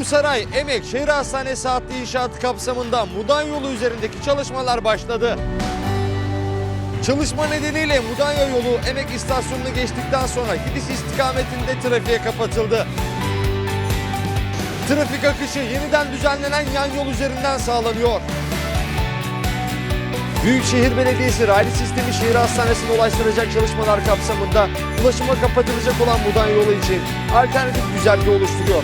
Aksaray Emek Şehir Hastanesi hattı inşaatı kapsamında Mudan yolu üzerindeki çalışmalar başladı. Çalışma nedeniyle Mudanya yolu Emek istasyonunu geçtikten sonra gidiş istikametinde trafiğe kapatıldı. Trafik akışı yeniden düzenlenen yan yol üzerinden sağlanıyor. Büyükşehir Belediyesi raylı sistemi şehir hastanesine ulaştıracak çalışmalar kapsamında ulaşıma kapatılacak olan Mudan yolu için alternatif güzergah oluşturuyor.